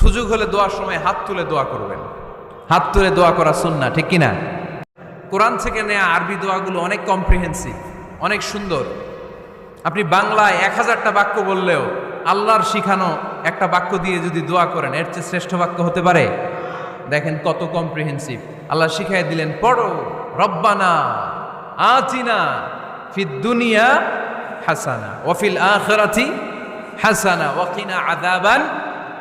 সুযোগ হলে দোয়ার সময় হাত তুলে দোয়া করবেন। হাত তুলে দোয়া করা সুন্না ঠিক কিনা? কোরআন থেকে নেওয়া আরবি দোয়াগুলো অনেক কম্প্রিহেন্সিভ অনেক সুন্দর। আপনি বাংলায় এক হাজারটা বাক্য বললেও আল্লাহর শিখানো একটা বাক্য দিয়ে যদি দোয়া করেন, এর চেয়ে শ্রেষ্ঠ বাক্য হতে পারে? দেখেন কত কম্প্রিহেন্সিভ আল্লাহ শিখাই দিলেন, পড়ো, রব্বানা আতিনা ফিদ দুনিয়া হাসানা ওয়াফিল আখিরাতি হাসানা ওয়াকিনা আযাবান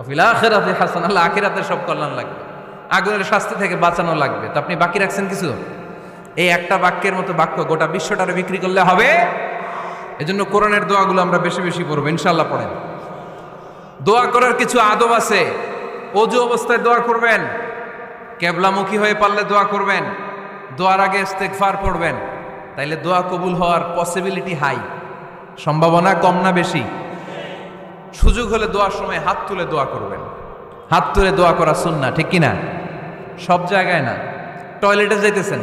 অফিল আখেরাতে হাসান, আল্লাহ আখিরাতের সব কল্যাণ লাগবে। আগুনের শাস্তি থেকে বাঁচানো লাগবে। তো আপনি বাকি রাখছেন কিছু? এই একটা বাক্যের মতো বাক্য গোটা বিশ্বটারে বিক্রি করলে হবে? এজন্য কোরআনের দোয়াগুলো আমরা বেশি বেশি পড়ব ইনশাল্লাহ পড়েন। দোয়া করার কিছু আদব আছে। অজু অবস্থায় দোয়া করবেন। কেবলামুখী হয়ে পারলে দোয়া করবেন। দোয়ার আগে ইস্তেগফার পড়বেন। তাইলে দোয়া কবুল হওয়ার পসিবিলিটি হাই সম্ভাবনা কম না বেশি। সুযোগ হলে দোয়ার সময় হাত তুলে দোয়া করবেন। হাত তুলে দোয়া করা সুন্না ঠিক কিনা? সব জায়গায় না। টয়লেটে যাইতেছেন।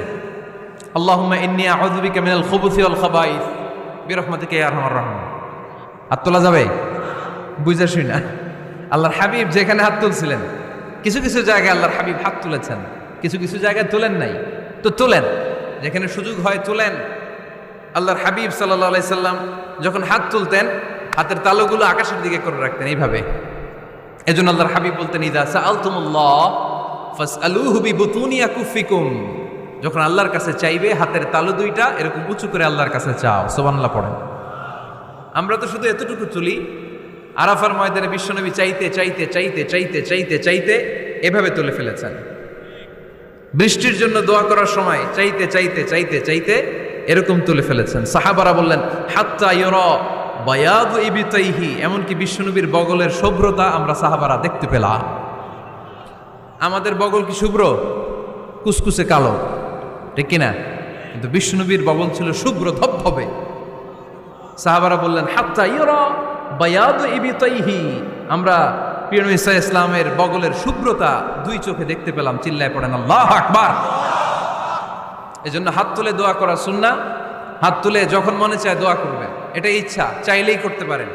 হাত তোলা যাবে? শুই না। আল্লাহর হাবিব যেখানে হাত তুলছিলেন, কিছু কিছু জায়গায় আল্লাহর হাবিব হাত তুলেছেন। কিছু কিছু জায়গায় তোলেন নাই। তো তোলেন। যেখানে সুযোগ হয় তোলেন। আল্লাহর হাবিব সাল্লাহ আলাইসাল্লাম যখন হাত তুলতেন হাতের তালুগুলো আকাশের দিকে করে রাখতেন এইভাবে। এজন্য আল্লাহর হাবিব বলতেন, ইদা সাআলতুমুল্লাহ যখন আল্লাহর কাছে চাইবে, হাতের তালু দুইটা এরকম উঁচু করে আল্লাহর কাছে চাও। সুবহানাল্লাহ পড়েন। আমরা তো শুধু এতটুকু তুলি আরাফার ময়দানে বিশ্বনবী চাইতে চাইতে চাইতে চাইতে চাইতে চাইতে এভাবে তুলে ফেলেছেন। বৃষ্টির জন্য দোয়া করার সময় চাইতে চাইতে চাইতে চাইতে এরকম তুলে ফেলেছেন। সাহাবারা বললেন, হাত্তা ইয়র বায়াদু ইবিতাইহি, এমনকি বিশ্বনবীর বগলের শুভ্রতা আমরা সাহাবারা দেখতে পেলাম। আমাদের বগল কি শুভ্র? কুসকুসে কালো। ঠিক কিনা? কিন্তু বিষ্ণুনবীর বগল ছিল শুভ্র ধবধবে। সাহাবারা বললেন, হাত্তা ইয়রা বায়াদ ইবিতাইহি। আমরা প্রিয় ইসা ইসলামের বগলের শুভ্রতা দুই চোখে দেখতে পেলাম, চিল্লায় পড়েন, আল্লাহ আকবার! এজন্য হাত তুলে দোয়া করা সুন্না হাত তুলে যখন মনে চায় দোয়া করবেন এটাই ইচ্ছা চাইলেই করতে পারেন।